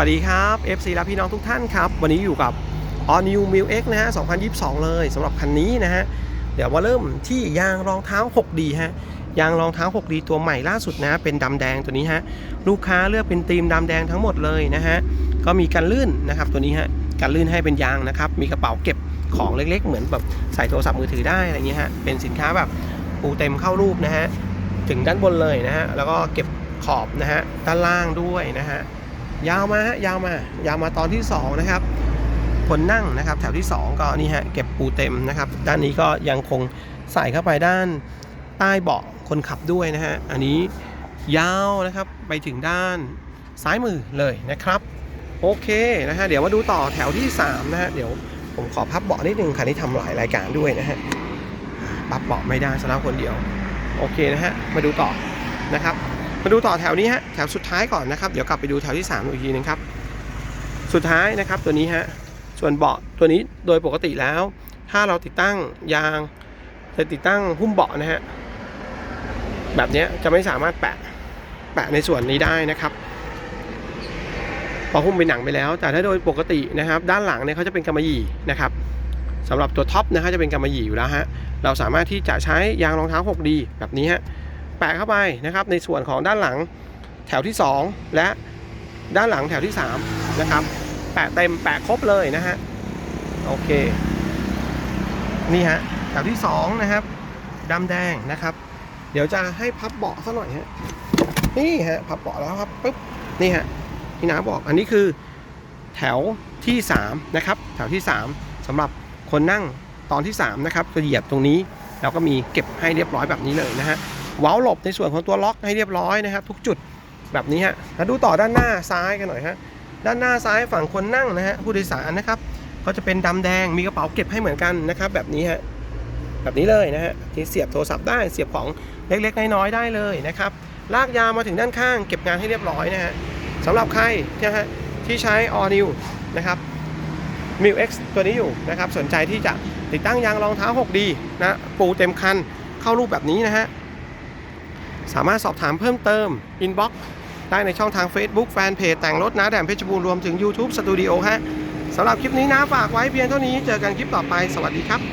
วัสดีครับ FC และพี่น้องทุกท่านครับ วันนี้อยู่กับ All New m i l X นะฮะ 2022 เลยสำหรับคันนี้นะฮะ เดี๋ยวมาเริ่มที่ยางรองเท้า 6D ฮะ ยางรองเท้า 6D ตัวใหม่ล่าสุดนะ เป็นดำแดงตัวนี้ฮะ ลูกค้าเลือกเป็นธีมดำแดงทั้งหมดเลยนะฮะ ก็มีกันลื่นนะครับตัวนี้ฮะ กันลื่นให้เป็นยางนะครับ มีกระเป๋าเก็บของเล็กๆ เหมือนแบบใส่โทรศัพท์มือถือได้อะไรเงี้ยฮะ เป็นสินค้าแบบปูเต็มเข้ารูปนะฮะ ถึงด้านบนเลยนะฮะ แล้วก็เก็บขอบนะฮะ ด้านล่างด้วยนะฮะ ยาวมาฮะยาวมายาวมาตอนที่ 2 นะครับคนนั่งนะครับแถวที่ 2 ก็นี่ฮะเก็บปูเต็มนะครับ ด้านนี้ก็ยังคงใส่เข้าไปด้านใต้เบาะคนขับด้วยนะฮะอันนี้ยาวนะครับไปถึงด้านซ้ายมือเลยนะครับ โอเคนะฮะเดี๋ยวมาดูต่อแถวที่3นะฮะเดี๋ยวผมขอพับเบาะนิดนึงคันนี้ทำหลายรายการด้วยนะฮะปรับเบาะไม่ได้สำหรับคนเดียว โอเคนะฮะมาดูต่อนะครับ มาดูต่อแถวนี้ฮะแถวสุดท้ายก่อนนะครับ เดี๋ยวกลับไปดูแถวที่3อีกทีนึงครับ สุดท้ายนะครับตัวนี้ฮะส่วนเบาะตัวนี้โดยปกติแล้ว ถ้าเราติดตั้งยางจะติดตั้งหุ้มเบาะนะฮะแบบนี้จะไม่สามารถแปะแปะในส่วนนี้ได้นะครับพอหุ้มเป็นหนังไปแล้ว แต่ถ้าโดยปกตินะครับ ด้านหลังเนี่ยเขาจะเป็นกำมะหยี่นะครับสำหรับตัวท็อปนะครับจะเป็นกำมะหยี่อยู่แล้วฮะเราสามารถที่จะใช้ยางรองเท้า 6D แบบนี้ฮะ แปะเข้าไปนะครับ ในส่วนของด้านหลังแถวที่ 2 และด้านหลังแถวที่3นะครับแปะเต็มแปะครบเลยนะฮะโอเคนี่ฮะแถวที่2นะครับดำแดงนะครับ เดี๋ยวจะให้พับเบาะซะหน่อยฮะนี่ฮะพับเบาะแล้วครับปุ๊บนี่ฮะพี่นาบอกอันนี้คือแถวที่3นะครับแถวที่ 3สำหรับคนนั่งตอนที่3นะครับจะเหยียบตรงนี้เราก็มีเก็บให้เรียบร้อยแบบนี้เลยนะฮะ ว้าหลบในส่วนของตัวล็อกให้เรียบร้อยนะครับ ทุกจุดแบบนี้ฮะมาดูต่อด้านหน้าซ้ายกันหน่อยฮะด้านหน้าซ้ายฝั่งคนนั่งนะฮะผู้โดยสารนะครับก็จะเป็นดำแดงมีกระเป๋าเก็บให้เหมือนกันนะครับ แบบนี้ฮะแบบนี้เลยนะฮะที่เสียบโทรศัพท์ได้เสียบของเล็กๆน้อยๆได้เลยนะครับลากยาวมาถึงด้านข้าง เก็บงานให้เรียบร้อยนะฮะสำหรับใครนะฮะที่ใช้ All New นะครับ m i l X ตัวนี้อยู่นะครับ สนใจที่จะติดตั้งยางรองเท้า 6D นะ ปูเต็มคันเข้ารูปแบบนี้นะฮะ สามารถสอบถามเพิ่มเติมอินบ็อกซ์ได้ในช่องทาง Facebook แฟนเพจแต่งรถนะแดมเพชรบูรณ์รวมถึง YouTube Studio ฮะสำหรับคลิปนี้นะฝากไว้เพียงเท่านี้เจอกันคลิปต่อไปสวัสดีครับ